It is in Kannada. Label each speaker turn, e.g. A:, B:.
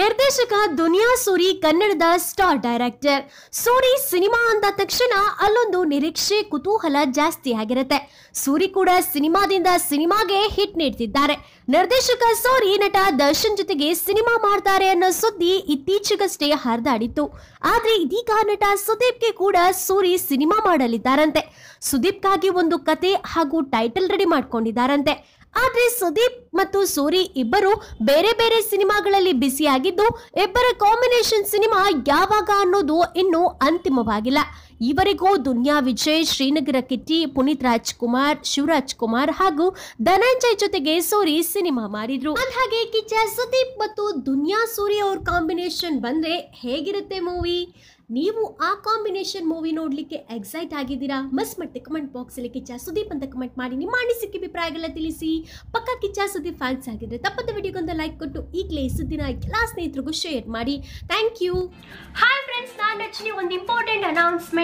A: ನಿರ್ದೇಶಕ ದುನಿಯಾ ಸೂರಿ, ಕನ್ನಡದ ಸ್ಟಾರ್ ಡೈರೆಕ್ಟರ್. ಸೂರಿ ಸಿನಿಮಾ ಅಂದ ತಕ್ಷಣ ಅಲ್ಲೊಂದು ನಿರೀಕ್ಷೆ, ಕುತೂಹಲ ಜಾಸ್ತಿ ಆಗಿರುತ್ತೆ. ಸೂರಿ ಕೂಡ ಸಿನಿಮಾದಿಂದ ಸಿನಿಮಾಗೆ ಹಿಟ್ ನೀಡ್ತಿದ್ದಾರೆ. ನಿರ್ದೇಶಕ ಸೂರಿ ನಟ ದರ್ಶನ್ ಜೊತೆಗೆ ಸಿನಿಮಾ ಮಾಡ್ತಾರೆ ಅನ್ನೋ ಸುದ್ದಿ ಇತ್ತೀಚೆಗಷ್ಟೇ ಹರಿದಾಡಿತ್ತು. ಆದ್ರೆ ಇದೀಗ ನಟ ಸುದೀಪ್ಗೆ ಕೂಡ ಸೂರಿ ಸಿನಿಮಾ ಮಾಡಲಿದ್ದಾರಂತೆ. ಸುದೀಪ್ಗಾಗಿ ಒಂದು ಕತೆ ಹಾಗೂ ಟೈಟಲ್ ರೆಡಿ ಮಾಡ್ಕೊಂಡಿದ್ದಾರಂತೆ. ಆದ್ರೆ ಸುದೀಪ್ ಮತ್ತು ಸೂರಿ ಇಬ್ಬರು ಬೇರೆ ಬೇರೆ ಸಿನಿಮಾಗಳಲ್ಲಿ ಬಿಸಿಯಾಗಿದ್ದು ಇಬ್ಬರ ಕಾಂಬಿನೇಷನ್ ಸಿನಿಮಾ ಯಾವಾಗ ಅನ್ನೋದು ಇನ್ನೂ ಅಂತಿಮವಾಗಿಲ್ಲ. ಈವರೆಗೂ ದುನಿಯಾ ವಿಜಯ್, ಶ್ರೀನಗರ ಕಿಟ್ಟಿ, ಪುನೀತ್ ರಾಜ್ಕುಮಾರ್, ಶಿವರಾಜ್ ಕುಮಾರ್ ಹಾಗೂ ಧನಂಜಯ್ ಜೊತೆಗೆ ಸೂರಿ ಸಿನಿಮಾ ಮಾಡಿದ್ರು. ಹಾಗೆ ಕಿಚ್ಚ, ಸುದೀಪ್ ಮತ್ತು ದುನಿಯಾ ಸೂರಿ ಅವ್ರ ಕಾಂಬಿನೇಷನ್ ಬಂದ್ರೆ ಹೇಗಿರುತ್ತೆ ಮೂವಿ? ನೀವು ಆ ಕಾಂಬಿನೇಷನ್ ಮೂವಿ ನೋಡ್ಲಿಕ್ಕೆ ಎಕ್ಸೈಟ್ ಆಗಿದ್ದೀರಾ? ಮಸ್ ಮತ್ತೆ ಕಮೆಂಟ್ ಬಾಕ್ಸ್ ಅಲ್ಲಿ ಕಿಚ್ಚ, ಸುದೀಪ್ ಅಂತ ಕಮೆಂಟ್ ಮಾಡಿ. ನಿಮ್ಮ ಅನಿಸಿಕೆ ಅಭಿಪ್ರಾಯಗಳ ತಿಳಿಸಿ. ಪಕ್ಕ ಕಿಚ್ಚ, ಸುದೀಪ್ ಫ್ಯಾನ್ಸ್ ಆಗಿದ್ರೆ ತಪ್ಪದ ವಿಡಿಯೋಗೊಂದು ಲೈಕ್ ಕೊಟ್ಟು ಈಗಲೇ ಸುದ್ದಿನ ಎಲ್ಲ ಸ್ನೇಹಿತರಿಗೂ ಶೇರ್ ಮಾಡಿ. ಥ್ಯಾಂಕ್ ಯು ಹಾಯ್ ಫ್ರೆಂಡ್ಸ್ ನಾನು ರಚನೆ ಒಂದು ಇಂಪಾರ್ಟೆಂಟ್ ಅನೌನ್ಸ್ಮೆಂಟ್